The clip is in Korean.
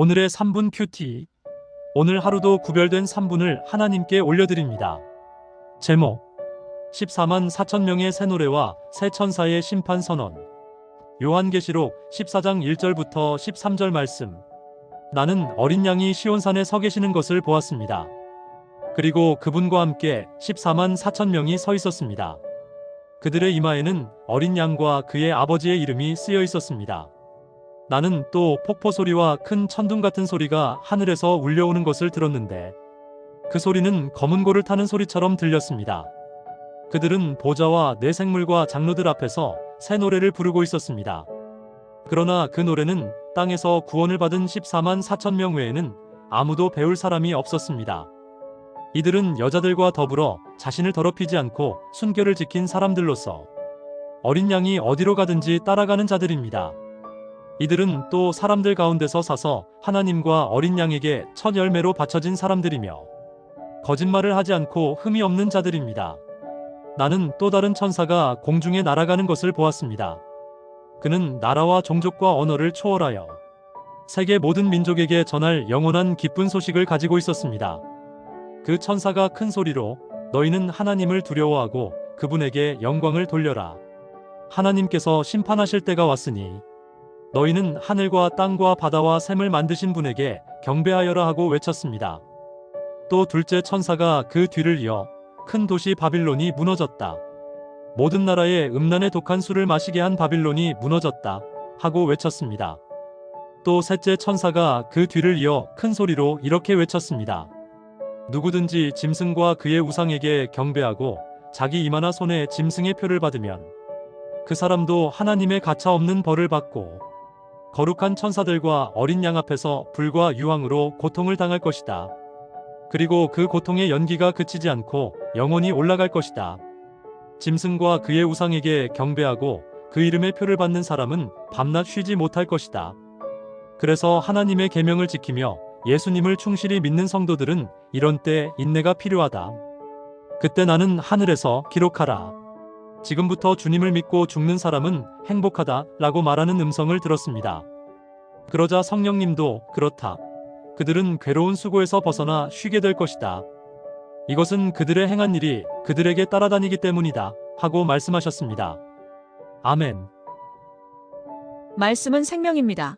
오늘의 3분 큐티. 오늘 하루도 구별된 3분을 하나님께 올려드립니다. 제목 14만 4천 명의 새 노래와 새 천사의 심판 선언. 요한계시록 14장 1절부터 13절 말씀. 나는 어린 양이 시온산에 서 계시는 것을 보았습니다. 그리고 그분과 함께 14만 4천 명이 서 있었습니다. 그들의 이마에는 어린 양과 그의 아버지의 이름이 쓰여 있었습니다. 나는 또 폭포 소리와 큰 천둥 같은 소리가 하늘에서 울려오는 것을 들었는데 그 소리는 검은 고를 타는 소리처럼 들렸습니다. 그들은 보좌와 내 생물과 장로들 앞에서 새 노래를 부르고 있었습니다. 그러나 그 노래는 땅에서 구원을 받은 14만 4천 명 외에는 아무도 배울 사람이 없었습니다. 이들은 여자들과 더불어 자신을 더럽히지 않고 순결을 지킨 사람들로서 어린 양이 어디로 가든지 따라가는 자들입니다. 이들은 또 사람들 가운데서 사서 하나님과 어린 양에게 첫 열매로 바쳐진 사람들이며 거짓말을 하지 않고 흠이 없는 자들입니다. 나는 또 다른 천사가 공중에 날아가는 것을 보았습니다. 그는 나라와 종족과 언어를 초월하여 세계 모든 민족에게 전할 영원한 기쁜 소식을 가지고 있었습니다. 그 천사가 큰 소리로 너희는 하나님을 두려워하고 그분에게 영광을 돌려라. 하나님께서 심판하실 때가 왔으니 너희는 하늘과 땅과 바다와 샘을 만드신 분에게 경배하여라 하고 외쳤습니다. 또 둘째 천사가 그 뒤를 이어 큰 도시 바빌론이 무너졌다. 모든 나라의 음란의 독한 술을 마시게 한 바빌론이 무너졌다. 하고 외쳤습니다. 또 셋째 천사가 그 뒤를 이어 큰 소리로 이렇게 외쳤습니다. 누구든지 짐승과 그의 우상에게 경배하고 자기 이마나 손에 짐승의 표를 받으면 그 사람도 하나님의 가차 없는 벌을 받고 거룩한 천사들과 어린 양 앞에서 불과 유황으로 고통을 당할 것이다. 그리고 그 고통의 연기가 그치지 않고 영원히 올라갈 것이다. 짐승과 그의 우상에게 경배하고 그 이름의 표를 받는 사람은 밤낮 쉬지 못할 것이다. 그래서 하나님의 계명을 지키며 예수님을 충실히 믿는 성도들은 이런 때 인내가 필요하다. 그때 나는 하늘에서 기록하라. 지금부터 주님을 믿고 죽는 사람은 행복하다 라고 말하는 음성을 들었습니다. 그러자 성령님도 그렇다. 그들은 괴로운 수고에서 벗어나 쉬게 될 것이다. 이것은 그들의 행한 일이 그들에게 따라다니기 때문이다. 하고 말씀하셨습니다. 아멘. 말씀은 생명입니다.